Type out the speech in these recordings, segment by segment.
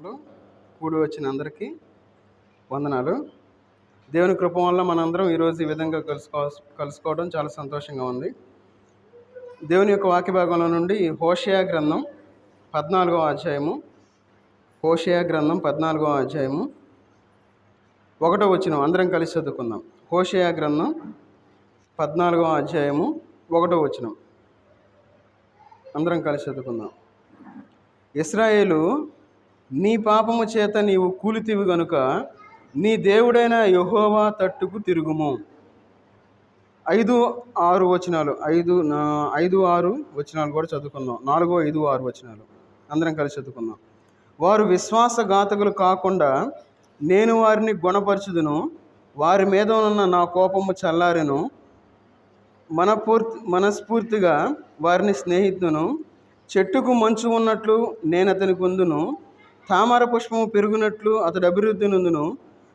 నామంలో కూడి వచ్చిన అందరికీ వందనాలు. దేవుని కృప వల్ల మనందరం ఈరోజు ఈ విధంగా కలుసుకో కలుసుకోవడం చాలా సంతోషంగా ఉంది. దేవుని యొక్క వాక్య భాగంలో నుండి హోషయా గ్రంథం పద్నాలుగో అధ్యాయము. హోషయా గ్రంథం పద్నాలుగో అధ్యాయము. ఒకటో వచ్చిన అందరం కలిసి చదువుకుందాం. హోషయా గ్రంథం పద్నాలుగో అధ్యాయము ఒకటో వచనం. అందరం కలిసి చదువుకుందాం. ఇస్రాయేలు నీ పాపము చేత నీవు కూలితివి గనుక నీ దేవుడైన యహోవా తట్టుకు తిరుగుము. ఐదు ఆరు వచనాలు. ఐదు నా- ఐదు ఆరు వచనాలు కూడా చదువుకుందాం. నాలుగో ఐదు ఆరు వచనాలు. అందరం కలిసి చదువుకుందాం. వారు విశ్వాసఘాతకులు కాకుండా నేను వారిని గుణపరచుదును. వారి మీద ఉన్న నా కోపము చల్లారెను. మనపూర్తి మనస్ఫూర్తిగా వారిని స్నేహితును. చెట్టుకు మంచు ఉన్నట్లు నేను అతని ఉందును. తామర పుష్పము పెరుగునట్లు అతడు అభివృద్ధి నందును.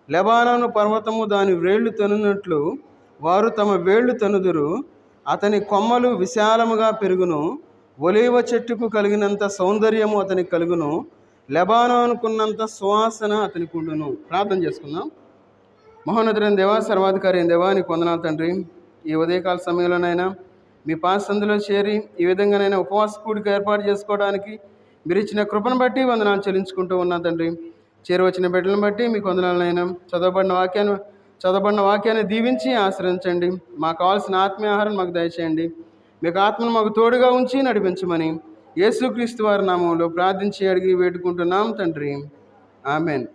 లెబానోను పర్వతము దాని వేళ్ళు తనున్నట్లు వారు తమ వేళ్ళు తనుదురు. అతని కొమ్మలు విశాలముగా పెరుగును. ఒలీవ చెట్టుకు కలిగినంత సౌందర్యము అతనికి కలుగును. లెబానోనుకున్నంత సువాసన అతనికి ఉండును ప్రార్థన చేసుకుందాం. మహోన్నతుడైన దేవా సర్వాధికారి అయిన దేవా నీకు వందనాలు తండ్రి. ఈ ఉదయకాల సమయంలోనైనా మీ పాసందులో చేరి ఈ విధంగానైనా ఉపవాస కూడిక ఏర్పాటు చేసుకోవడానికి మీరు ఇచ్చిన కృపను బట్టి వందనాలు చెల్లించుకుంటూ ఉన్నా తండ్రి. చేరువచ్చిన బిడ్డలను బట్టి మీకు వందనాలనైనా చదవబడిన వాక్యాన్ని చదవబడిన వాక్యాన్ని దీవించి ఆశ్రయించండి. మాకు కావాల్సిన ఆత్మీయ ఆహారం మాకు దయచేయండి. మీకు ఆత్మను మాకు తోడుగా ఉంచి నడిపించమని యేసుక్రీస్తు వారి నామంలో ప్రార్థించి అడిగి వేడుకుంటున్నాం తండ్రి. ఆమెన్.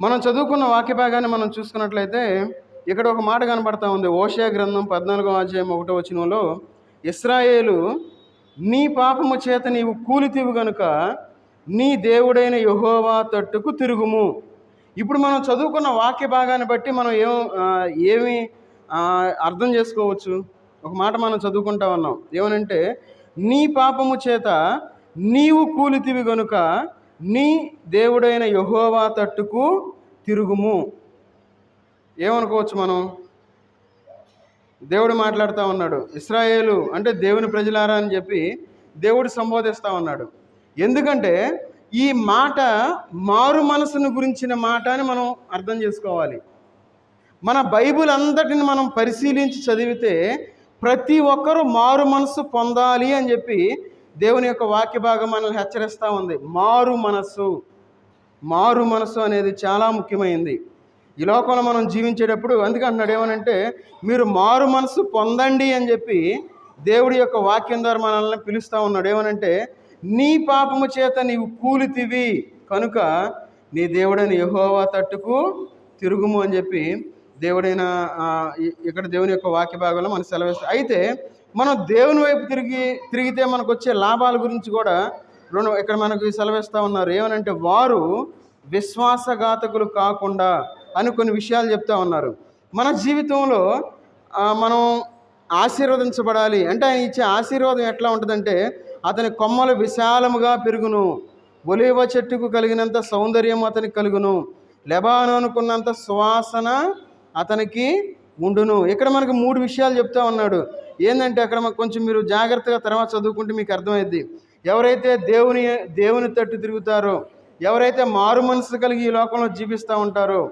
మనం చదువుకున్న వాక్య భాగాన్ని మనం చూసుకున్నట్లయితే ఇక్కడ ఒక మాట కనబడతా ఉంది. ఓషయా గ్రంథం పద్నాలుగో అధ్యాయం ఒకటో వచనంలో ఇస్రాయేలు నీ పాపము చేత నీవు కూలితివు గనుక నీ దేవుడైన యహోవా తట్టుకు తిరుగుము. ఇప్పుడు మనం చదువుకున్న వాక్య భాగాన్ని బట్టి మనం ఏం ఏమి అర్థం చేసుకోవచ్చు? ఒక మాట మనం చదువుకుంటా ఉన్నాం. ఏమనంటే నీ పాపము చేత నీవు కూలితివి గనుక నీ దేవుడైన యహోవా తట్టుకు తిరుగుము. ఏమనుకోవచ్చు మనం? దేవుడు మాట్లాడుతూ ఉన్నాడు. ఇస్రాయేలు అంటే దేవుని ప్రజలారా అని చెప్పి దేవుడు సంబోధిస్తూ ఉన్నాడు. ఎందుకంటే ఈ మాట మారు మనసును గురించిన మాట అని మనం అర్థం చేసుకోవాలి. మన బైబిల్ అంతటిని మనం పరిశీలించి చదివితే ప్రతి ఒక్కరూ మారు మనసు పొందాలి అని చెప్పి దేవుని యొక్క వాక్య భాగం మనల్ని హెచ్చరిస్తూ ఉంది. మారు మనస్సు మారు మనసు అనేది చాలా ముఖ్యమైనది ఈ లోకంలో మనం జీవించేటప్పుడు అందుకే అన్నాడు ఏమనంటే మీరు మారు మనసు పొందండి అని చెప్పి దేవుడి యొక్క వాక్యం ద్వారా మనల్ని పిలుస్తూ ఉన్నాడు. ఏమనంటే నీ పాపము చేత నీవు కూలితివి కనుక నీ దేవుడైన యహోవా తట్టుకు తిరుగుము అని చెప్పి దేవుడైన ఇక్కడ దేవుని యొక్క వాక్య భాగంలో మనం సెలవిస్తాం అయితే మనం దేవుని వైపు తిరిగి తిరిగితే మనకు వచ్చే లాభాల గురించి కూడా రెండు ఇక్కడ మనకు సెలవిస్తూ ఉన్నారు. ఏమనంటే వారు విశ్వాసఘాతకులు కాకుండా అని కొన్ని విషయాలు చెప్తా ఉన్నారు. మన జీవితంలో మనం ఆశీర్వదించబడాలి. అంటే ఆయన ఇచ్చే ఆశీర్వాదం ఎట్లా ఉంటుందంటే అతని కొమ్మలు విశాలముగా పెరుగును. ఒలివ చెట్టుకు కలిగినంత సౌందర్యం అతనికి కలుగును. లెబానోనుకున్నంత సువాసన అతనికి ఉండును. ఇక్కడ మనకు మూడు విషయాలు చెప్తా ఉన్నాడు. ఏంటంటే అక్కడ మనకు కొంచెం మీరు జాగ్రత్తగా తర్వాత చదువుకుంటే మీకు అర్థమైద్ది. ఎవరైతే దేవుని దేవుని తట్టు తిరుగుతారో ఎవరైతే మారు మనసు కలిగి ఈ లోకంలో జీవిస్తూ ఉంటారో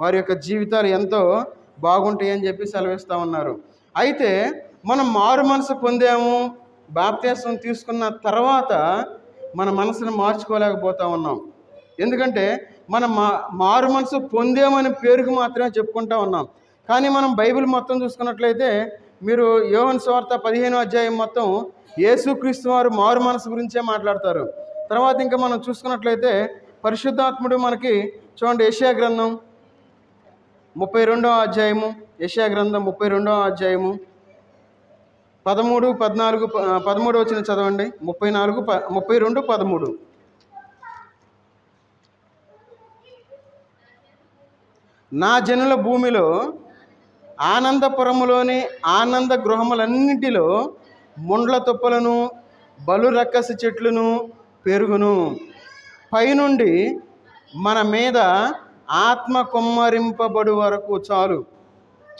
వారి యొక్క జీవితాలు ఎంతో బాగుంటాయి అని చెప్పి సెలవిస్తూ ఉన్నారు. అయితే మనం మారు మనసు పొందాము బాప్తీసం తీసుకున్న తర్వాత మన మనసును మార్చుకోలేకపోతా ఉన్నాం. ఎందుకంటే మనం మా మారు మనసు పొందామని పేరుకు మాత్రమే చెప్పుకుంటా ఉన్నాం. కానీ మనం బైబిల్ మొత్తం చూసుకున్నట్లయితే మీరు యోహన్ స్వార్త పదిహేను అధ్యాయం మొత్తం యేసుక్రీస్తు వారు మారు మనసు గురించే మాట్లాడతారు. తర్వాత ఇంకా మనం చూసుకున్నట్లయితే పరిశుద్ధాత్ముడు మనకి చూడండి ఏషియా గ్రంథం ముప్పై రెండవ అధ్యాయము యశా గ్రంథం ముప్పై రెండవ అధ్యాయము. పదమూడు పద్నాలుగు పదమూడు వచ్చిన చదవండి. ముప్పై నాలుగు ప ముప్పై రెండు పదమూడు. నా జనుల భూమిలో ఆనందపురములోని ఆనంద గృహములన్నింటిలో ముండ్ల తుప్పలను బలు రక్కసి చెట్లను పెరుగును. పైనుండి మన మీద ఆత్మ కొమ్మరింపబడు వరకు చాలు.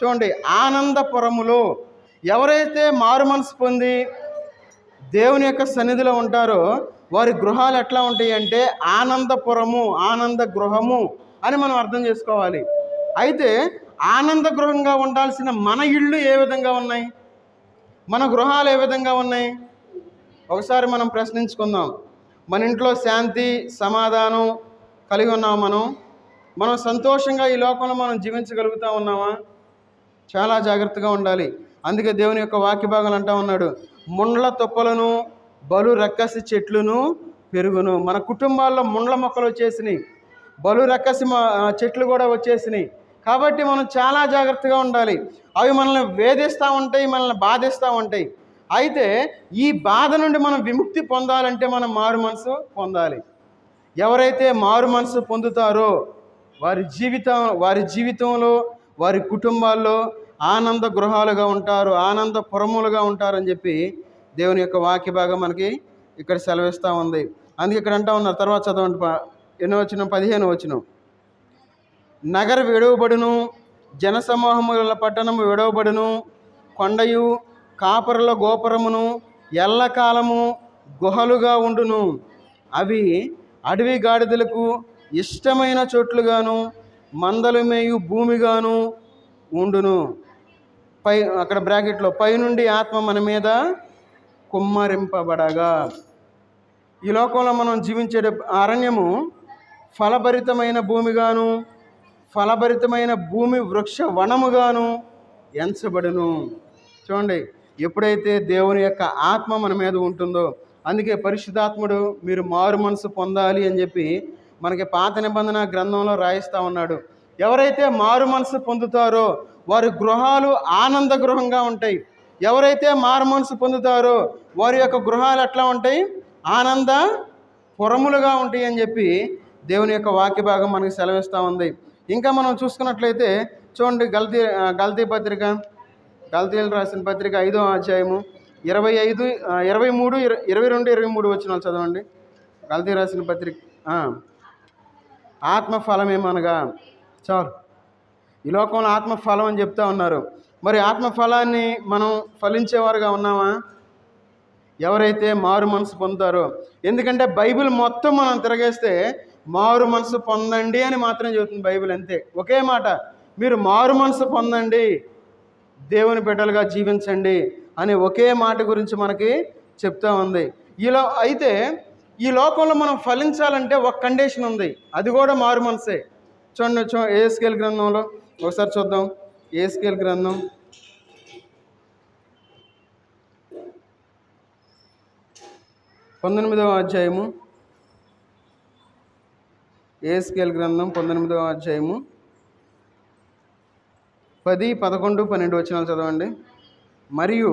చూడండి ఆనందపురములో ఎవరైతే మారు మనసు పొంది దేవుని యొక్క సన్నిధిలో ఉంటారో వారి గృహాలు ఎట్లా ఉంటాయి అంటే ఆనందపురము ఆనంద గృహము అని మనం అర్థం చేసుకోవాలి. అయితే ఆనంద గృహంగా ఉండాల్సిన మన ఇళ్ళు ఏ విధంగా ఉన్నాయి? మన గృహాలు ఏ విధంగా ఉన్నాయి? ఒకసారి మనం ప్రశ్నించుకుందాం. మన ఇంట్లో శాంతి సమాధానం కలిగి ఉన్నాం మనం? మనం సంతోషంగా ఈ లోకంలో మనం జీవించగలుగుతా ఉన్నామా? చాలా జాగ్రత్తగా ఉండాలి. అందుకే దేవుని యొక్క వాక్య భాగాలు అంటా ఉన్నాడు ముండ్ల తుప్పలను బలు రక్కసి చెట్లును పెరుగును. మన కుటుంబాల్లో ముండ్ల మొక్కలు వచ్చేసినాయి బలు రక్కసి చెట్లు కూడా వచ్చేసినాయి. కాబట్టి మనం చాలా జాగ్రత్తగా ఉండాలి. అవి మనల్ని వేధిస్తూ ఉంటాయి మనల్ని బాధిస్తూ ఉంటాయి. అయితే ఈ బాధ నుండి మనం విముక్తి పొందాలంటే మనం మారు మనసు పొందాలి. ఎవరైతే మారు మనసు పొందుతారో వారి జీవితం వారి జీవితంలో వారి కుటుంబాల్లో ఆనంద గృహాలుగా ఉంటారు ఆనంద పురములుగా ఉంటారని చెప్పి దేవుని యొక్క వాక్య భాగం మనకి ఇక్కడ సెలవిస్తూ ఉంది. అందుకే ఇక్కడ అంటా ఉన్నారు తర్వాత చదవండి ఎన్నో వచ్చిన పదిహేను వచ్చిన నగర విడవబడును జనసమూహముల పట్టణము విడవబడును కొండయు కాపరుల గోపురమును ఎల్లకాలము గుహలుగా ఉండును. అవి అడవి గాడిదలకు ఇష్టమైన చోట్లుగాను మందలు మేయు భూమిగాను ఉండును. పై అక్కడ బ్రాకెట్లో పైనుండి ఆత్మ మన మీద కుమ్మరింపబడగా. ఈ లోకంలో మనం జీవించే అరణ్యము ఫలభరితమైన భూమిగాను ఫలభరితమైన భూమి వృక్ష వనముగాను ఎంచబడును. చూడండి ఎప్పుడైతే దేవుని యొక్క ఆత్మ మన మీద ఉంటుందో అందుకే పరిశుద్ధాత్ముడు మీరు మారు మనసు పొందాలి అని చెప్పి మనకి పాత నిబంధన గ్రంథంలో రాయిస్తూ ఉన్నాడు. ఎవరైతే మారు మనసు పొందుతారో వారి గృహాలు ఆనంద గృహంగా ఉంటాయి. ఎవరైతే మారు మనసు పొందుతారో వారి యొక్క గృహాలు ఎట్లా ఉంటాయి? ఆనంద పురములుగా ఉంటాయి అని చెప్పి దేవుని యొక్క వాక్య భాగం మనకి సెలవిస్తూ ఉంది. ఇంకా మనం చూసుకున్నట్లయితే చూడండి గల్తీ గల్తీ పత్రిక గల్తీలు రాసిన పత్రిక ఐదో అధ్యాయము ఇరవై ఐదు ఇరవై మూడు ఇర- ఇరవై రెండు ఇరవై మూడు వచ్చిన చదవండి. గల్తీ రాసిన పత్రిక ఆత్మఫలం ఆత్మ ఫలమేమనగా చాలు. ఈ లోకంలో ఆత్మఫలం అని చెప్తా ఉన్నారు. మరి ఆత్మ ఫలాన్ని మనం ఫలించేవారుగా ఉన్నామా? ఎవరైతే మారు మనసు పొందుతారో. ఎందుకంటే బైబిల్ మొత్తం మనం తిరగేస్తే మారు మనసు పొందండి అని మాత్రమే చెబుతుంది బైబిల్ అంతే. ఒకే మాట. మీరు మారు మనసు పొందండి. దేవుని బిడ్డలుగా జీవించండి అనే ఒకే మాట గురించి మనకి చెప్తా ఉంది. ఇలా అయితే ఈ లోకంలో మనం ఫలించాలంటే ఒక కండిషన్ ఉంది. అది కూడా మారు మనసే. చూడండి చూ ఏ స్కేల్ గ్రంథంలో? ఒకసారి చూద్దాం. ఏ స్కేల్ గ్రంథం? పంతొమ్మిదవ అధ్యాయము. ఏ స్కేల్ గ్రంథం? పంతొమ్మిదవ అధ్యాయము. పది పదకొండు పన్నెండు వచ్చినాలు చదవండి. మరియు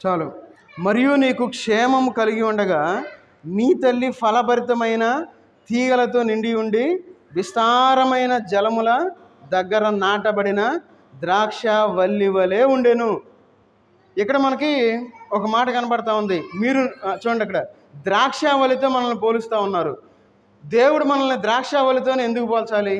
చాలు. మరియు నీకు క్షేమం కలిగి ఉండగా నీ తల్లి ఫలభరితమైన తీగలతో నిండి ఉండి విస్తారమైన జలముల దగ్గర నాటబడిన ద్రాక్ష వల్లి వలె ఉండెను. ఇక్కడ మనకి ఒక మాట కనబడతా ఉంది. మీరు చూడండి అక్కడ. ద్రాక్షావళితో మనల్ని పోలుస్తూ ఉన్నారు. దేవుడు మనల్ని ద్రాక్షావళితో ఎందుకు పోల్చాలి?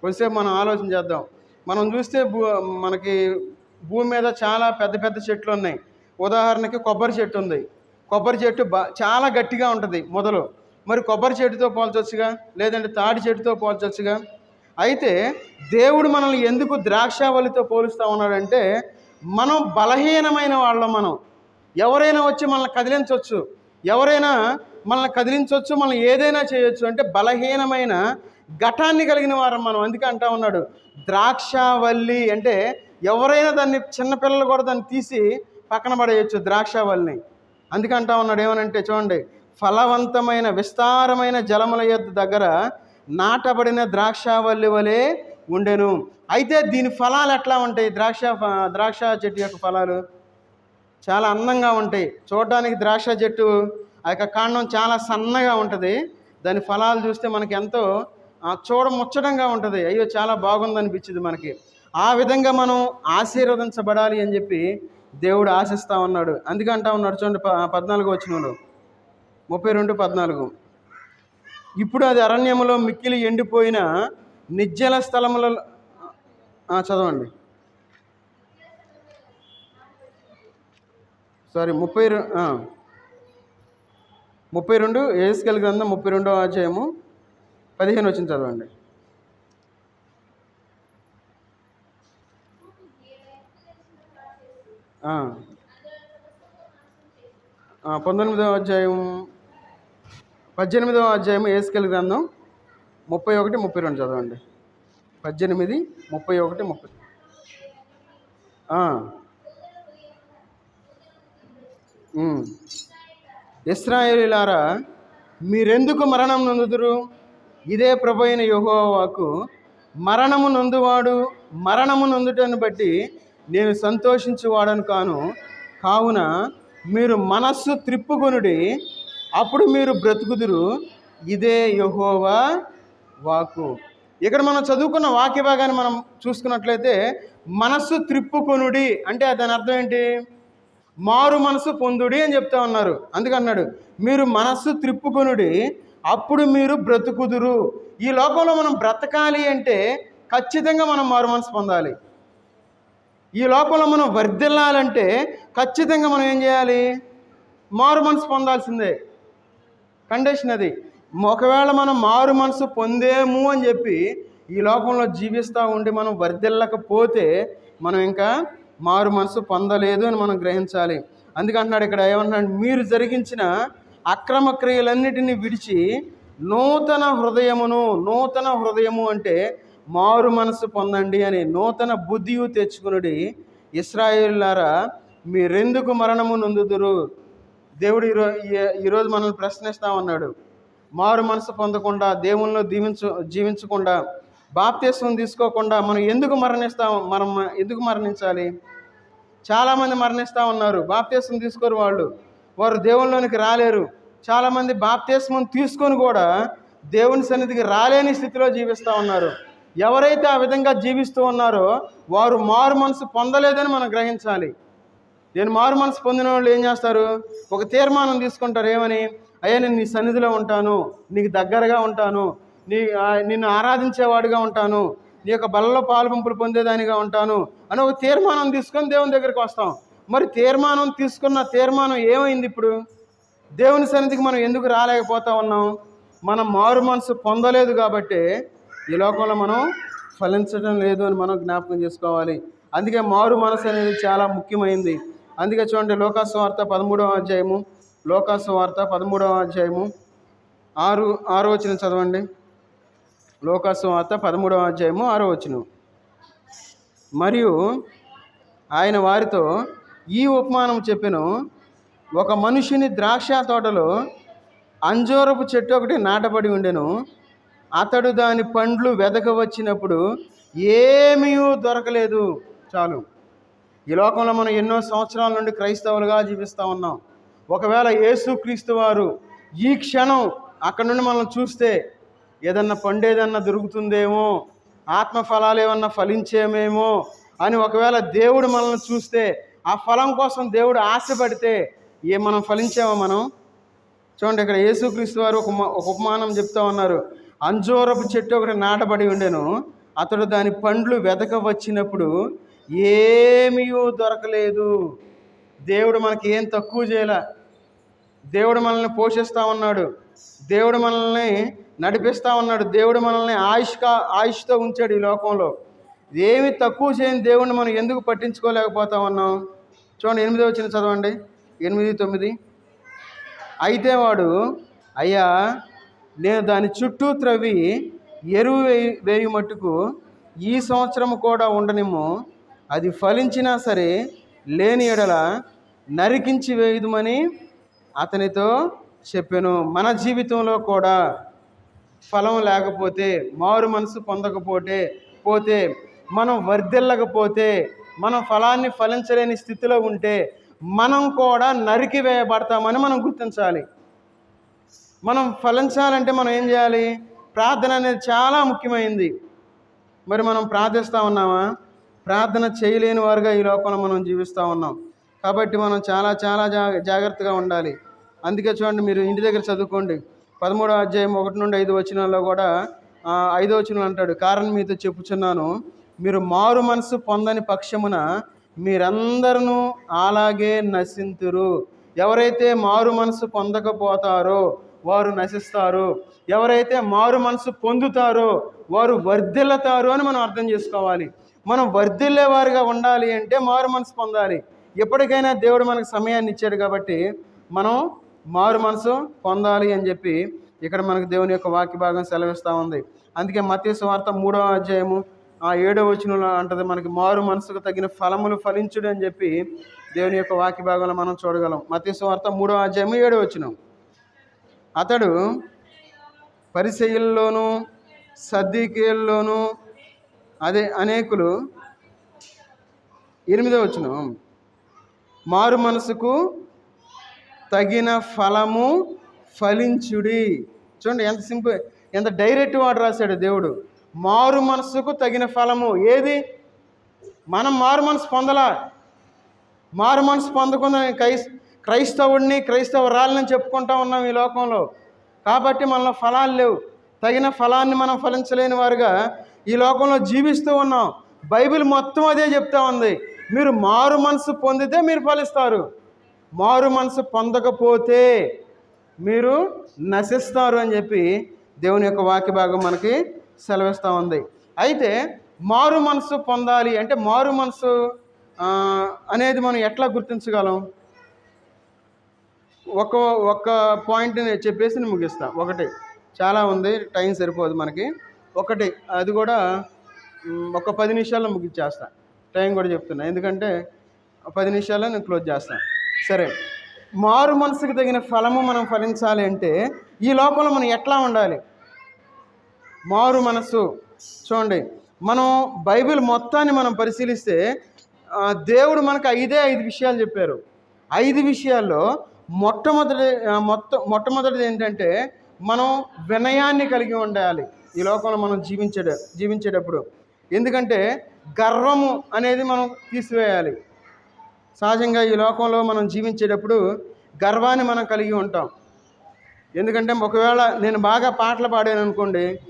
కొద్దిసేపు మనం ఆలోచన చేద్దాం. మనం చూస్తే భూ మనకి భూమి మీద చాలా పెద్ద పెద్ద చెట్లు ఉన్నాయి. ఉదాహరణకి కొబ్బరి చెట్టు ఉంది. కొబ్బరి చెట్టు బా చాలా గట్టిగా ఉంటుంది మొదలు. మరి కొబ్బరి చెట్టుతో పోల్చొచ్చుగా? లేదంటే తాడి చెట్టుతో పోల్చొచ్చుగా? అయితే దేవుడు మనల్ని ఎందుకు ద్రాక్షావళితో పోలుస్తూ ఉన్నాడంటే మనం బలహీనమైన వాళ్ళం మనం. ఎవరైనా వచ్చి మనల్ని కదిలించవచ్చు. ఎవరైనా మనల్ని కదిలించవచ్చు మనం ఏదైనా చేయొచ్చు అంటే బలహీనమైన ఘటాన్ని కలిగిన వారం మనం. అందుకే అంటా ఉన్నాడు ద్రాక్షావల్లి అంటే ఎవరైనా దాన్ని చిన్నపిల్లలు కూడా దాన్ని తీసి పక్కన పడేయచ్చు ద్రాక్షావల్లిని అందుకే అంటా ఉన్నాడు ఏమనంటే చూడండి ఫలవంతమైన విస్తారమైన జలముల యొద్ దగ్గర నాటబడిన ద్రాక్షావల్లి వలె ఉండెను. అయితే దీని ఫలాలు ఎట్లా ఉంటాయి? ద్రాక్ష ఫ- ద్రాక్ష చెట్టు యొక్క ఫలాలు? చాలా అందంగా ఉంటాయి. చూడడానికి ద్రాక్ష చెట్టు ఆ యొక్క కాండం చాలా సన్నగా ఉంటుంది. దాని ఫలాలు చూస్తే మనకి ఎంతో చూడ ముచ్చటంగా ఉంటుంది. అయ్యో చాలా బాగుంది అనిపించింది మనకి. ఆ విధంగా మనం ఆశీర్వదించబడాలి అని చెప్పి దేవుడు ఆశిస్తా ఉన్నాడు. అందుకంటా ఉన్నాడు చూడండి ప పద్నాలుగు వచ్చినప్పుడు ముప్పై రెండు పద్నాలుగు. ఇప్పుడు అది అరణ్యములో మిక్కిలి ఎండిపోయిన నిర్జల స్థలములలో చదవండి. సారీ ముప్పై ముప్పై రెండు ఏసుకెల్ గ్రంథం ముప్పై రెండో అధ్యాయము పదిహేను వచ్చిన చదవండి. ఆ. పంతొమ్మిదవ అధ్యాయం పద్దెనిమిదవ అధ్యాయం ఏసుకెల్ గ్రంథం ముప్పై ఒకటి ముప్పై రెండు చదవండి. పద్దెనిమిది ముప్పై ఒకటి ముప్పై ఆ. ఇస్రాయేలీలారా మీరెందుకు మరణం నొందుదురు? ఇదే ప్రభు అయిన యెహోవాకు మరణము నొందువాడు మరణము నొందుటను బట్టి నేను సంతోషించువాడను కాను కావున మీరు మనస్సు త్రిప్పుకొనుడి అప్పుడు మీరు బ్రతుకుదురు. ఇదే యహోవా వాకు ఇక్కడ మనం చదువుకున్న వాక్య భాగాన్ని మనం చూసుకున్నట్లయితే మనస్సు త్రిప్పుకొనుడి అంటే దాని అర్థం ఏంటి? మారు మనసు పొందుడి అని చెప్తా ఉన్నారు. అందుకన్నాడు మీరు మనస్సు త్రిప్పుకొనుడి అప్పుడు మీరు బ్రతుకుదురు. ఈ లోకంలో మనం బ్రతకాలి అంటే ఖచ్చితంగా మనం మారు మనసు పొందాలి. ఈ లోకంలో మనం వర్ధిల్లాలంటే ఖచ్చితంగా మనం ఏం చేయాలి? మారు మనసు పొందాల్సిందే. కండిషన్ అది. ఒకవేళ మనం మారు మనసు పొందేము అని చెప్పి ఈ లోకంలో జీవిస్తూ ఉండి మనం వర్ధిల్లకపోతే మనం ఇంకా మారు మనసు పొందలేదు అని మనం గ్రహించాలి. అందుకంటున్నాడు ఇక్కడ ఏమంటున్నాడు మీరు జరిగించిన అక్రమ క్రియలన్నిటిని విడిచి నూతన హృదయమును నూతన హృదయము అంటే మారు మనసు పొందండి అని నూతన బుద్ధియు తెచ్చుకునుడి. ఇస్రాయిల్లారా మీరెందుకు మరణము నొందుదురు? దేవుడు ఈరో ఈరోజు మనల్ని ప్రశ్నిస్తా ఉన్నాడు మారు మనసు పొందకుండా దేవుల్లో దీవించు జీవించకుండా బాప్తీసం తీసుకోకుండా మనం ఎందుకు మరణిస్తాం మనం ఎందుకు మరణించాలి? చాలామంది మరణిస్తూ ఉన్నారు. బాప్తీసం తీసుకోరు వాళ్ళు. వారు దేవునిలోనికి రాలేరు. చాలామంది బాప్తీసం తీసుకొని కూడా దేవుని సన్నిధికి రాలేని స్థితిలో జీవిస్తూ ఉన్నారు. ఎవరైతే ఆ విధంగా జీవిస్తూ ఉన్నారో వారు మారు మనసు పొందలేదని మనం గ్రహించాలి. నేను మారు మనసు పొందిన వాళ్ళు ఏం చేస్తారు? ఒక తీర్మానం తీసుకుంటారు ఏమని? అయ్యా నేను నీ సన్నిధిలో ఉంటాను నీకు దగ్గరగా ఉంటాను నీ నిన్ను ఆరాధించేవాడిగా ఉంటాను నీ యొక్క బలలో పాలుపంపులు పొందేదానిగా ఉంటాను అని ఒక తీర్మానం తీసుకొని దేవుని దగ్గరికి వస్తాం. మరి తీర్మానం తీసుకున్న తీర్మానం ఏమైంది ఇప్పుడు? దేవుని సన్నిధికి మనం ఎందుకు రాలేకపోతా ఉన్నాం? మనం మారు మనసు పొందలేదు కాబట్టి ఈ లోకంలో మనం ఫలించడం లేదు అని మనం జ్ఞాపకం చేసుకోవాలి. అందుకే మారు మనసు అనేది చాలా ముఖ్యమైంది. అందుకే చూడండి లోకాసు వార్త పదమూడవ అధ్యాయము. లోకాసు వార్త పదమూడవ అధ్యాయము. ఆరు ఆరో వచ్చిన చదవండి. లోకాసు వార్త పదమూడవ అధ్యాయము ఆరో వచ్చిన మరియు ఆయన వారితో ఈ ఉపమానం చెప్పెను ఒక మనుషుని ద్రాక్ష తోటలో అంజోరపు చెట్టు ఒకటి నాటబడి ఉండెను. అతడు దాని పండ్లు వెదక వచ్చినప్పుడు ఏమీ దొరకలేదు. చాలు. ఈ లోకంలో మనం ఎన్నో సంవత్సరాల నుండి క్రైస్తవులుగా జీవిస్తూ ఉన్నాం. ఒకవేళ యేసుక్రీస్తు వారు ఈ క్షణం అక్కడ నుండి మనం చూస్తే ఏదన్నా పండు ఏదన్నా దొరుకుతుందేమో ఆత్మఫలాలు ఏమన్నా ఫలించేమేమో అని ఒకవేళ దేవుడు మనల్ని చూస్తే ఆ ఫలం కోసం దేవుడు ఆశపడితే ఏ మనం ఫలించామో మనం? చూడండి ఇక్కడ యేసుక్రీస్తు వారు ఒక ఒక ఉపమానం చెప్తా ఉన్నారు. అంజోరపు చెట్టు ఒకటి నాటబడి ఉండేను. అతడు దాని పండ్లు వెతక వచ్చినప్పుడు ఏమీ దొరకలేదు. దేవుడు మనకి ఏం తక్కువ చేయలే. దేవుడు మనల్ని పోషిస్తూ ఉన్నాడు. దేవుడు మనల్ని నడిపిస్తూ ఉన్నాడు. దేవుడు మనల్ని ఆయుష్గా ఆయుష్తో ఉంచాడు ఈ లోకంలో. ఏమి తక్కువ చేయని దేవుడిని మనం ఎందుకు పట్టించుకోలేకపోతా ఉన్నాం? చూడండి ఎనిమిది వచ్చిన చదవండి. ఎనిమిది తొమ్మిది. అయితే వాడు అయ్యా నేను దాని చుట్టూ త్రవ్వి ఎరువు వేయి వేయి మట్టుకు ఈ సంవత్సరం కూడా ఉండనిమ్ము. అది ఫలించినా సరే లేని ఎడల నరికించి వేయుదుమని అతనితో చెప్పాను. మన జీవితంలో కూడా ఫలం లేకపోతే మారు మనసు పొందకపోతే పోతే మనం వర్ధిల్లకపోతే మనం ఫలాన్ని ఫలించలేని స్థితిలో ఉంటే మనం కూడా నరికి వేయబడతామని మనం గుర్తించాలి. మనం ఫలించాలంటే మనం ఏం చేయాలి? ప్రార్థన అనేది చాలా ముఖ్యమైంది. మరి మనం ప్రార్థిస్తూ ఉన్నామా? ప్రార్థన చేయలేని వారుగా ఈ లోకంలో మనం జీవిస్తూ ఉన్నాం. కాబట్టి మనం చాలా చాలా జా జాగ్రత్తగా ఉండాలి. అందుకే చూడండి మీరు ఇంటి దగ్గర చదువుకోండి. పదమూడో అధ్యాయం ఒకటి నుండి ఐదు వచనాల్లో కూడా ఐదో వచనం అంటాడు కారణం మీతో చెప్పుచున్నాను మీరు మారు మనసు పొందని పక్షమున మీరందరూ అలాగే నశింతురు. ఎవరైతే మారు మనసు పొందకపోతారో వారు నశిస్తారు. ఎవరైతే మారు మనసు పొందుతారో వారు వర్ధిల్లతారు అని మనం అర్థం చేసుకోవాలి. మనం వర్ధిల్లేవారుగా ఉండాలి అంటే మారు మనసు పొందాలి. ఎప్పటికైనా దేవుడు మనకు సమయాన్ని ఇచ్చాడు కాబట్టి మనం మారు మనసు పొందాలి అని చెప్పి ఇక్కడ మనకు దేవుని యొక్క వాక్య భాగం సెలవిస్తూ ఉంది. అందుకే మత్స్య వార్త మూడవ అధ్యాయము ఆ ఏడవ వచనంలో అంటది మనకి మారు మనసుకు తగిన ఫలములు ఫలించుడు అని చెప్పి దేవుని యొక్క వాక్య భాగంలో మనం చూడగలం. మత్స్య వార్త మూడవ అధ్యాయము ఏడవ వచనం. అతడు పరిచయుల్లోనూ సద్దీకేల్లోనూ అదే అనేకులు. ఎనిమిదో వచ్చిన మారు మనసుకు తగిన ఫలము ఫలించుడి. చూడండి ఎంత సింపుల్ ఎంత డైరెక్ట్ వాడు రాశాడు దేవుడు. మారు మనసుకు తగిన ఫలము ఏది? మనం మారు మనసు పొందలా? మారు మనసు పొందకుండా క్రైస్ క్రైస్తవుడిని క్రైస్తవరాలని చెప్పుకుంటా ఉన్నాం ఈ లోకంలో. కాబట్టి మనలో ఫలాలు లేవు. తగిన ఫలాన్ని మనం ఫలించలేని వారుగా ఈ లోకంలో జీవిస్తూ ఉన్నాం. బైబిల్ మొత్తం అదే చెప్తా ఉంది. మీరు మారు మనసు పొందితే మీరు ఫలిస్తారు. మారు మనసు పొందకపోతే మీరు నశిస్తారు అని చెప్పి దేవుని యొక్క వాక్య భాగం మనకి సెలవిస్తూ ఉంది. అయితే మారు మనసు పొందాలి అంటే మారు మనసు అనేది మనం ఎట్లా గుర్తించగలం? ఒక ఒక్క పాయింట్ చెప్పేసి ముగిస్తాం. ఒకటి. చాలా ఉంది. టైం సరిపోదు మనకి. ఒకటి అది కూడా ఒక పది నిమిషాల్లో ముగించేస్తా టైం కూడా చెప్తున్నా. ఎందుకంటే పది నిమిషాల్లో నేను క్లోజ్ చేస్తాను సరే. మారు మనసుకు తగిన ఫలము మనం ఫలించాలి అంటే ఈ లోపల మనం ఎట్లా ఉండాలి? మారు మనసు. చూడండి. మనం బైబిల్ మొత్తాన్ని మనం పరిశీలిస్తే దేవుడు మనకు ఐదే ఐదు విషయాలు చెప్పారు. ఐదు విషయాల్లో మొట్టమొదటి మొత్తం మొట్టమొదటిది ఏంటంటే మనం వినయాన్ని కలిగి ఉండాలి. ఈ లోకంలో మనం జీవించే జీవించేటప్పుడు. ఎందుకంటే గర్వము అనేది మనం తీసివేయాలి. సహజంగా ఈ లోకంలో మనం జీవించేటప్పుడు గర్వాన్ని మనం కలిగి ఉంటాం. ఎందుకంటే ఒకవేళ నేను బాగా పాటలు పాడాను అనుకోండి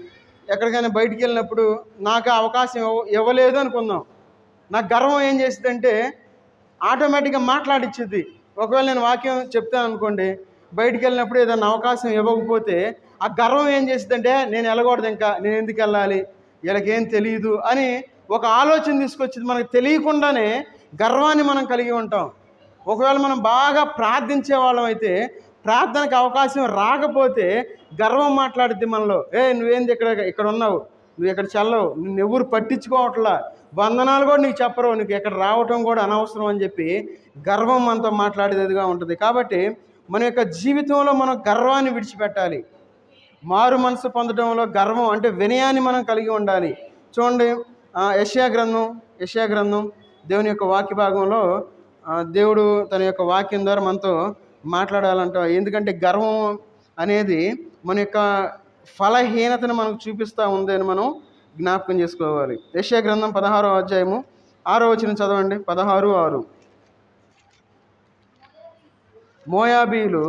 ఎక్కడికైనా బయటికి వెళ్ళినప్పుడు నాకు అవకాశం ఇవ్వలేదు అనుకుందాం. నాకు గర్వం ఏం చేసిందంటే ఆటోమేటిక్గా మాట్లాడిచ్చింది. ఒకవేళ నేను వాక్యం చెప్తాను అనుకోండి బయటికి వెళ్ళినప్పుడు ఏదైనా అవకాశం ఇవ్వకపోతే ఆ గర్వం ఏం చేసిందంటే నేను వెళ్ళకూడదు ఇంకా నేను ఎందుకు వెళ్ళాలి? వీళ్ళకేం తెలియదు అని ఒక ఆలోచన తీసుకొచ్చింది. మనకు తెలియకుండానే గర్వాన్ని మనం కలిగి ఉంటాం. ఒకవేళ మనం బాగా ప్రార్థించే వాళ్ళం అయితే ప్రార్థనకు అవకాశం రాకపోతే గర్వం మాట్లాడుద్ది మనలో. ఏ నువ్వేంది ఇక్కడ ఇక్కడ ఉన్నావు? నువ్వు ఇక్కడ చల్లవు? నిన్ను ఎవరు పట్టించుకోవట్లా? వందనాలు కూడా నీకు చెప్పరు. నీకు ఇక్కడ రావటం కూడా అనవసరం అని చెప్పి గర్వం మనతో మాట్లాడేదిగా ఉంటుంది. కాబట్టి మన యొక్క జీవితంలో మనం గర్వాన్ని విడిచిపెట్టాలి. మారు మనసు పొందడంలో గర్వం అంటే వినయాన్ని మనం కలిగి ఉండాలి. చూడండి ఆ, గ్రంథం యెషయా గ్రంథం దేవుని యొక్క వాక్య భాగంలో దేవుడు తన యొక్క వాక్యం ద్వారా మనతో మాట్లాడాలంట. ఎందుకంటే గర్వం అనేది మన యొక్క ఫలహీనతను మనకు చూపిస్తూ ఉంది అని మనం జ్ఞాపకం చేసుకోవాలి. యెషయా గ్రంథం పదహారో అధ్యాయము ఆరో వచ్చిన చదవండి. పదహారు ఆరు. మోయాబీలు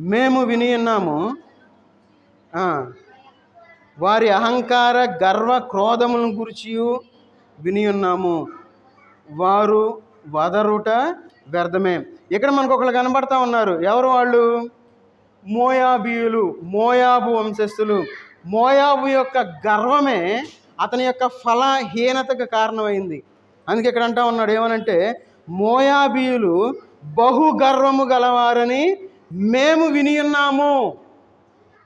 మేము విని ఉన్నాము. వారి అహంకార గర్వ క్రోధములను గురించి విని ఉన్నాము. వారు వదరుట వ్యర్థమే. ఇక్కడ మనకు ఒకళ్ళు కనబడతా ఉన్నారు. ఎవరు వాళ్ళు? మోయాబీయులు మోయాబు వంశస్థులు. మోయాబు యొక్క గర్వమే అతని యొక్క ఫలహీనతకు కారణమైంది. అందుకే ఇక్కడ అంటా ఉన్నాడు ఏమనంటే మోయాబీయులు బహు గర్వము గలవారని మేము విని ఉన్నాము.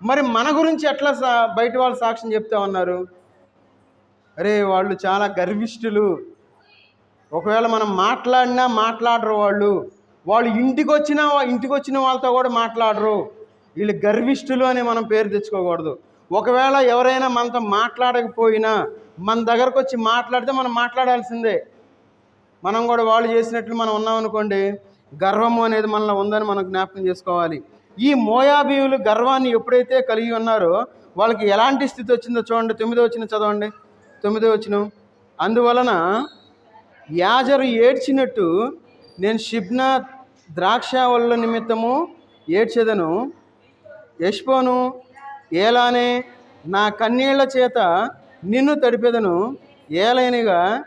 మరి మన గురించి ఎట్లా సా బయట వాళ్ళు సాక్ష్యం చెప్తా ఉన్నారు? అరే వాళ్ళు చాలా గర్విష్ఠులు. ఒకవేళ మనం మాట్లాడినా మాట్లాడరు వాళ్ళు. వాళ్ళు ఇంటికి వచ్చిన ఇంటికి వచ్చిన వాళ్ళతో కూడా మాట్లాడరు. వీళ్ళు గర్విష్ఠులు అని మనం పేరు తెచ్చుకోకూడదు. ఒకవేళ ఎవరైనా మనతో మాట్లాడకపోయినా మన దగ్గరకు వచ్చి మాట్లాడితే మనం మాట్లాడాల్సిందే. మనం కూడా వాళ్ళు చేసినట్లు మనం ఉన్నాం అనుకోండి గర్వము అనేది మనలో ఉందని మనం జ్ఞాపకం చేసుకోవాలి. ఈ మోయాబీయులు గర్వాన్ని ఎప్పుడైతే కలిగి ఉన్నారో వాళ్ళకి ఎలాంటి స్థితి వచ్చిందో చూడండి. తొమ్మిదో వచ్చిన చదవండి. తొమ్మిదో వచ్చిన. అందువలన యాజరు ఏడ్చినట్టు నేను షిబ్నా ద్రాక్ష వల్ల నిమిత్తము ఏడ్చెదను. యష్పోను ఏలానే నా కన్నీళ్ళ చేత నిన్ను తడిపెదను. ఏలైనగా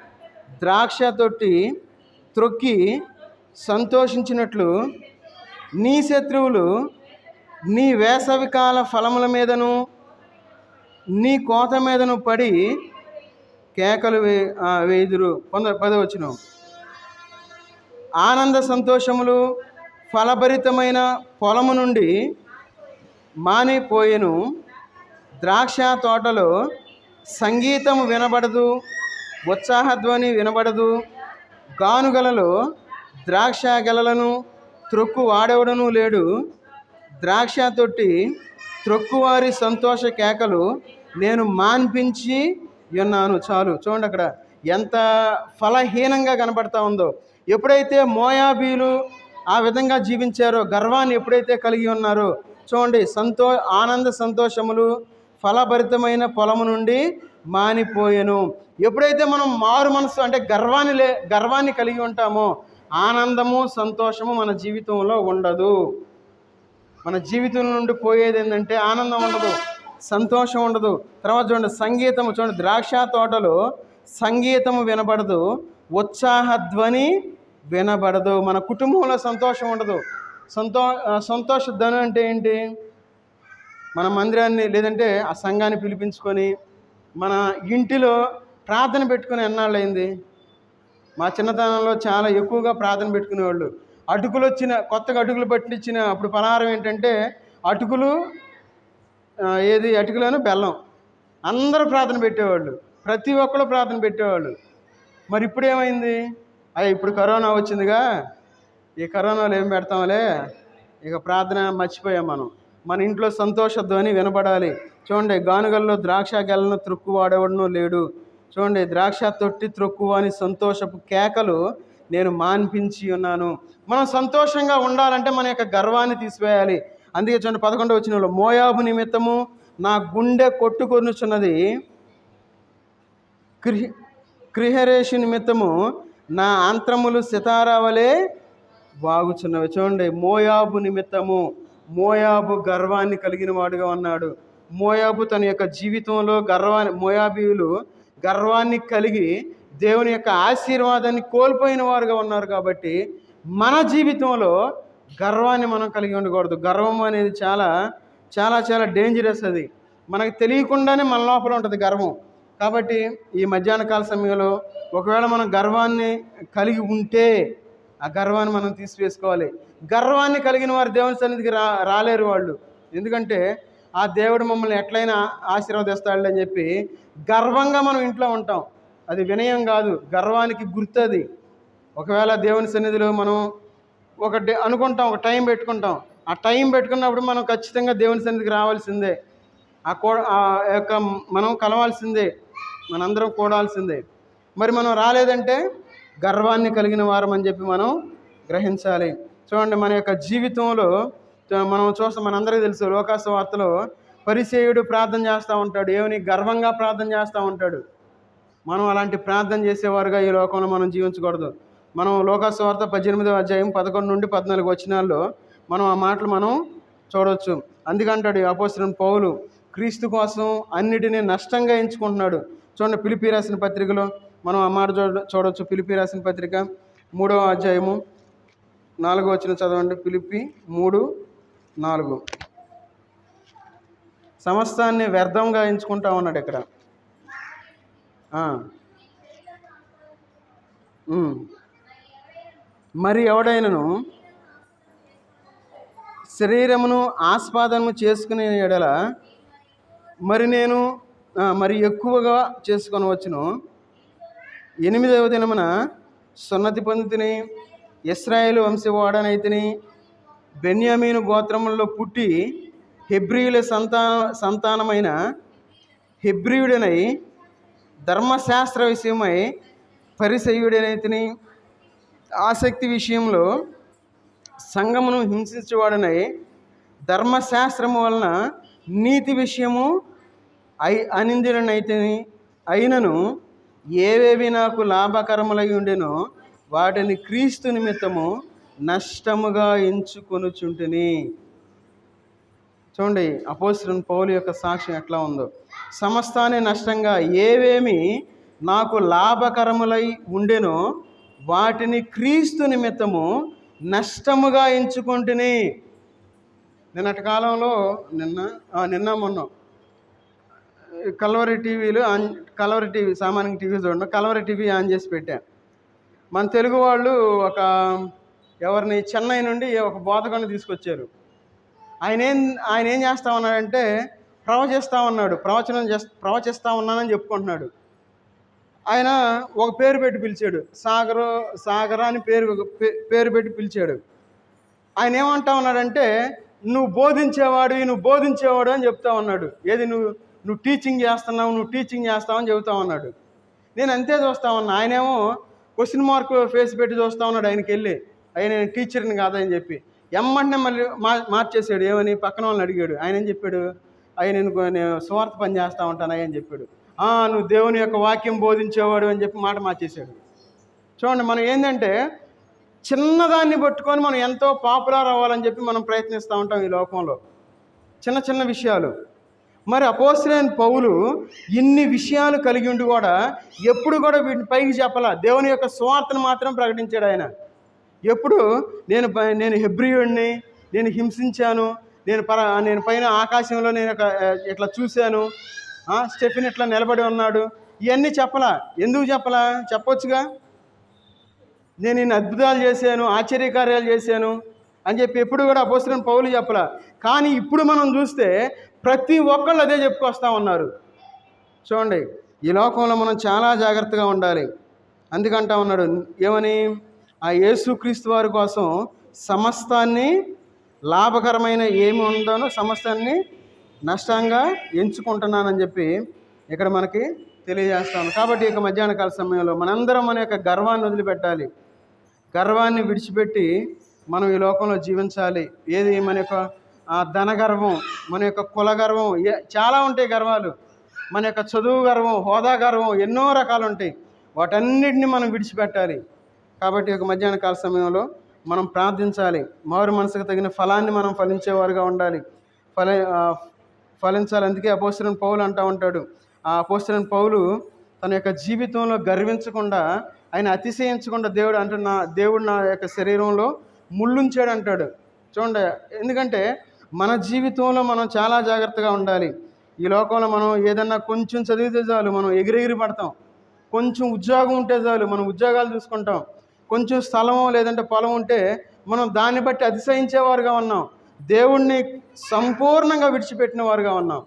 ద్రాక్ష తొట్టి త్రొక్కి సంతోషించినట్లు నీ శత్రువులు నీ వేసవికాల ఫలముల మీదను నీ కోత మీదను పడి కేకలు వే వేదురు కొందరు పొంద పదవచ్చును ఆనంద సంతోషములు ఫలభరితమైన పొలము నుండి మానిపోయెను. ద్రాక్ష తోటలో సంగీతం వినబడదు ఉత్సాహధ్వని వినబడదు. గానుగలలో ద్రాక్ష గెలలను త్రొక్కు వాడెవడను లేడు. ద్రాక్ష తొట్టి త్రొక్కువారి సంతోష కేకలు నేను మాన్పించి ఉన్నాను చాలు చూడండి అక్కడ ఎంత ఫలహీనంగా కనబడతా ఉందో. ఎప్పుడైతే మోయాబీలు ఆ విధంగా జీవించారో గర్వాన్ని ఎప్పుడైతే కలిగి ఉన్నారో చూడండి సంతో ఆనంద సంతోషములు ఫలభరితమైన పొలము నుండి మానిపోయెను. ఎప్పుడైతే మనం మారు మనసు అంటే గర్వాన్ని లే గర్వాన్ని కలిగి ఉంటామో ఆనందము సంతోషము మన జీవితంలో ఉండదు. మన జీవితం నుండి పోయేది ఏంటంటే ఆనందం ఉండదు సంతోషం ఉండదు. తర్వాత చూడండి సంగీతము. చూడండి ద్రాక్ష తోటలో సంగీతము వినబడదు ఉత్సాహ ధ్వని వినబడదు. మన కుటుంబంలో సంతోషం ఉండదు. సంతో సంతోష ధ్వని అంటే ఏంటి? మన మందిరాన్ని లేదంటే ఆ సంఘాన్ని పిలిపించుకొని మన ఇంటిలో ప్రార్థన పెట్టుకుని ఎన్నాళ్ళైంది మా చిన్నతనంలో చాలా ఎక్కువగా ప్రార్థన పెట్టుకునేవాళ్ళు. అటుకులు వచ్చిన కొత్తగా అటుకులు పట్టించిన అప్పుడు పలహారం ఏంటంటే అటుకులు ఏది అటుకులను బెల్లం. అందరూ ప్రార్థన పెట్టేవాళ్ళు. ప్రతి ఒక్కరు ప్రార్థన పెట్టేవాళ్ళు. మరి ఇప్పుడు ఏమైంది అయ్యి ఇప్పుడు కరోనా వచ్చిందిగా. ఈ కరోనాలో ఏం పెడతాంలే? ఇక ప్రార్థన మర్చిపోయాం మనం. మన ఇంట్లో సంతోష ధ్వని వినపడాలి చూడండి గానుగల్లో ద్రాక్ష గెలను త్రుక్కు వాడేవాడును లేడు. చూడండి ద్రాక్ష తొట్టి త్రొక్కు అని సంతోషపు కేకలు నేను మాన్పించి ఉన్నాను. మనం సంతోషంగా ఉండాలంటే మన యొక్క గర్వాన్ని తీసివేయాలి. అందుకే చూడండి పదకొండవ వచ్చిన మోయాబు నిమిత్తము నా గుండె కొట్టుకొనుచున్నది. క్రి క్రిహరేషు నిమిత్తము నా అంత్రములు సితారావలే బాగుచున్నవి చూడండి మోయాబు నిమిత్తము మోయాబు గర్వాన్ని కలిగిన వాడుగా ఉన్నాడు. మోయాబు తన యొక్క జీవితంలో గర్వాన్ని మోయాబీయులు గర్వాన్ని కలిగి దేవుని యొక్క ఆశీర్వాదాన్ని కోల్పోయిన వారుగా ఉన్నారు కాబట్టి మన జీవితంలో గర్వాన్ని మనం కలిగి ఉండకూడదు. గర్వం అనేది చాలా చాలా చాలా డేంజరస్ అది. మనకు తెలియకుండానే మన లోపల ఉంటుంది గర్వం. కాబట్టి ఈ మధ్యాహ్న కాల సమయంలో ఒకవేళ మనం గర్వాన్ని కలిగి ఉంటే ఆ గర్వాన్ని మనం తీసివేసుకోవాలి. గర్వాన్ని కలిగిన వారు దేవుని సన్నిధికి రా రాలేరు వాళ్ళు. ఎందుకంటే ఆ దేవుడు మమ్మల్ని ఎట్లయినా ఆశీర్వదిస్తాడు అని చెప్పి గర్వంగా మనం ఇంట్లో ఉంటాం. అది వినయం కాదు. గర్వానికి గుర్తుంది. ఒకవేళ దేవుని సన్నిధిలో మనం ఒక డే అనుకుంటాం ఒక టైం పెట్టుకుంటాం. ఆ టైం పెట్టుకున్నప్పుడు మనం ఖచ్చితంగా దేవుని సన్నిధికి రావాల్సిందే. ఆ కో ఆ యొక్క మనం కలవాల్సిందే. మనందరం కూడాల్సిందే. మరి మనం రాలేదంటే గర్వాన్ని కలిగిన వారం అని చెప్పి మనం గ్రహించాలి. చూడండి మన యొక్క జీవితంలో మనం చూస్తాం మనందరికీ తెలుసు లోకాసు వార్తలో పరిసేయుడు ప్రార్థన చేస్తూ ఉంటాడు ఏమని గర్వంగా ప్రార్థన చేస్తూ ఉంటాడు. మనం అలాంటి ప్రార్థన చేసేవారుగా ఈ లోకంలో మనం జీవించకూడదు. మనం లోకాసు వార్త పద్దెనిమిదవ అధ్యాయం పదకొండు నుండి పద్నాలుగు వచ్చినాల్లో మనం ఆ మాటలు మనం చూడవచ్చు అందుకంటాడు అపోసిన పౌలు క్రీస్తు కోసం అన్నిటినీ నష్టంగా ఎంచుకుంటున్నాడు. చూడండి పిలిపి రాసిన పత్రికలో మనం ఆ మాట చూడ చూడవచ్చు పిలిపి రాసిన పత్రిక మూడవ అధ్యాయము నాలుగో వచ్చిన చదవండి. పిలిపి మూడు నాలుగు. సమస్తాన్ని వ్యర్థంగా ఎంచుకుంటా ఉన్నాడు ఇక్కడ. మరి ఎవడైనను? శరీరమును ఆస్వాదనము చేసుకునే ఎడల మరి నేను మరి ఎక్కువగా చేసుకొని వచ్చును ఎనిమిదవ దినమున సున్నతి పొందితిని ఇస్రాయేల్ వంశవాడనైతిని బెన్యామీను గోత్రములలో పుట్టి హెబ్రియుల సంతాన సంతానమైన హెబ్రియుడనై ధర్మశాస్త్ర విషయమై పరిసయుడనైతిని ఆసక్తి విషయంలో సంగమును హింసించేవాడనై ధర్మశాస్త్రము వలన నీతి విషయము ఐ అనిందినైతే అయినను ఏవేవి నాకు లాభకరములై ఉండెనో వాటిని క్రీస్తు నిమిత్తము నష్టముగా ఎంచుకొనుచుంటిని. చూడండి అపోస్తులను పౌలు యొక్క సాక్ష్యం ఎట్లా ఉందో. సమస్తాన్ని నష్టంగా ఏవేమి నాకు లాభకరములై ఉండెనో వాటిని క్రీస్తు నిమిత్తము నష్టముగా ఎంచుకుంటుని. నిన్నటి కాలంలో నిన్న నిన్న మొన్న కలవరి టీవీలు ఆన్ కలవరి టీవీ సామాన్య టీవీ చూడండి కలవరి టీవీ ఆన్ చేసి పెట్టాను మన తెలుగు వాళ్ళు ఒక ఎవరిని చెన్నై నుండి ఒక బోధకుని తీసుకొచ్చారు. ఆయన ఏం ఆయన ఏం చేస్తా ఉన్నాడంటే ప్రవచిస్తూ ఉన్నాడు ప్రవచనం చేస్తా ప్రవచిస్తూ ఉన్నానని చెప్పుకుంటున్నాడు. ఆయన ఒక పేరు పెట్టి పిలిచాడు సాగర్ సాగర అని పేరు పేరు పెట్టి పిలిచాడు. ఆయన ఏమంటా ఉన్నాడంటే నువ్వు బోధించేవాడు నువ్వు బోధించేవాడు అని చెప్తా ఉన్నాడు. ఏది నువ్వు నువ్వు టీచింగ్ చేస్తున్నావు నువ్వు టీచింగ్ చేస్తావు అని చెబుతా ఉన్నాడు. నేను అంతే చూస్తా ఉన్నా ఆయనేమో క్వశ్చన్ మార్క్ ఫేస్ పెట్టి చూస్తా ఉన్నాడు ఆయనకి వెళ్ళి ఆయన నేను టీచర్ని కాదని చెప్పి. ఎమ్మంటే మళ్ళీ మా మార్చేసాడు ఏమని? పక్కన వాళ్ళని అడిగాడు. ఆయన ఏం చెప్పాడు? ఆయన నేను నేను స్వార్థ పని చేస్తూ ఉంటాను అని చెప్పాడు. "ఆ, నువ్వు దేవుని యొక్క వాక్యం బోధించేవాడు అని చెప్పి మాట మార్చేశాడు. చూడండి మనం ఏంటంటే చిన్నదాన్ని పట్టుకొని మనం ఎంతో పాపులర్ అవ్వాలని చెప్పి మనం ప్రయత్నిస్తూ ఉంటాం ఈ లోకంలో. చిన్న చిన్న విషయాలు. మరి అపోసరైన పౌలు ఇన్ని విషయాలు కలిగి ఉండి కూడా ఎప్పుడు కూడా వీటిని పైకి చెప్పాల. దేవుని యొక్క స్వార్థను మాత్రం ప్రకటించాడు ఆయన. ఎప్పుడు నేను నేను హెబ్రియుడిని నేను హింసించాను నేను పర నేను పైన ఆకాశంలో నేను ఒక, ఇట్లా చూశాను స్టెఫిన్ ఇట్లా నిలబడి ఉన్నాడు. ఇవన్నీ చెప్పలా. ఎందుకు చెప్పలా? చెప్పొచ్చుగా? నేను ఇన్ని అద్భుతాలు చేశాను ఆశ్చర్యకార్యాలు చేశాను అని చెప్పి ఎప్పుడు కూడా అపోస్తున్న పౌలు చెప్పలా. కానీ ఇప్పుడు మనం చూస్తే ప్రతి ఒక్కళ్ళు అదే చెప్పుకొస్తా ఉన్నారు. చూడండి ఈ లోకంలో మనం చాలా జాగ్రత్తగా ఉండాలి. అందుకంటా ఉన్నాడు. ఏమని? ఆ యేసుక్రీస్తు వారి కోసం సమస్తాన్ని లాభకరమైన ఏమి ఉందనో సమస్తాన్ని నష్టంగా ఎంచుకుంటున్నానని చెప్పి ఇక్కడ మనకి తెలియజేస్తాను కాబట్టి ఇక మధ్యాహ్న కాల సమయంలో మనందరం మన యొక్క గర్వాన్ని వదిలిపెట్టాలి. గర్వాన్ని విడిచిపెట్టి మనం ఈ లోకంలో జీవించాలి. ఏది మన యొక్క ధన గర్వం మన యొక్క కుల గర్వం చాలా ఉంటాయి గర్వాలు. మన యొక్క చదువు గర్వం హోదా గర్వం ఎన్నో రకాలు ఉంటాయి. వాటన్నిటిని మనం విడిచిపెట్టాలి. కాబట్టి ఒక మధ్యాహ్న కాల సమయంలో మనం ప్రార్థించాలి. మారు మనసుకు తగిన ఫలాన్ని మనం ఫలించేవారుగా ఉండాలి. ఫల ఫలించాలి. అందుకే అపోస్తులన్ పౌలు అంటూ ఉంటాడు. ఆ అపోస్తులన్ పౌలు తన యొక్క జీవితంలో గర్వించకుండా ఆయన అతిశయించకుండా దేవుడు అంటే నా దేవుడు నా యొక్క శరీరంలో ముళ్ళుంచాడు అంటాడు. చూడండి ఎందుకంటే మన జీవితంలో మనం చాలా జాగ్రత్తగా ఉండాలి. ఈ లోకంలో మనం ఏదన్నా కొంచెం చదివితే చాలు మనం ఎగిరెగిరి పడతాం. కొంచెం ఉద్యోగం ఉంటే చాలు మనం ఉద్యోగాలు చూసుకుంటాం. కొంచెం స్థలము లేదంటే పొలం ఉంటే మనం దాన్ని బట్టి అతిశయించేవారుగా ఉన్నాం. దేవుణ్ణి సంపూర్ణంగా విడిచిపెట్టిన వారుగా ఉన్నాం.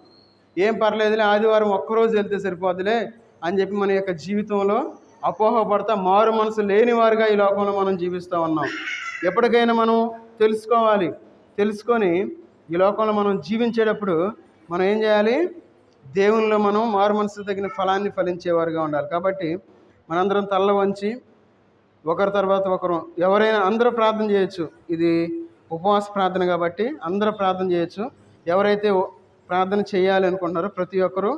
ఏం పర్లేదులే ఆదివారం ఒక్కరోజు వెళ్తే సరిపోదులే అని చెప్పి మన యొక్క జీవితంలో అపోహపడతా మారు మనసు లేనివారుగా ఈ లోకంలో మనం జీవిస్తూ ఉన్నాం. ఎప్పటికైనా మనం తెలుసుకోవాలి. తెలుసుకొని ఈ లోకంలో మనం జీవించేటప్పుడు మనం ఏం చేయాలి? దేవునిలో మనం మారు మనసు తగిన ఫలాన్ని ఫలించేవారుగా ఉండాలి. కాబట్టి మనందరం తల్ల వంచి ఒకరి తర్వాత ఒకరు ఎవరైనా అందరూ ప్రార్థన చేయొచ్చు. ఇది ఉపవాస ప్రార్థన కాబట్టి అందరూ ప్రార్థన చేయొచ్చు. ఎవరైతే ప్రార్థన చేయాలి అనుకుంటున్నారో ప్రతి ఒక్కరూ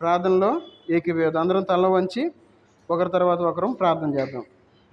ప్రార్థనలో ఏకీవేయదు అందరం తల వంచి ఒకరి తర్వాత ఒకరు ప్రార్థన చేద్దాం.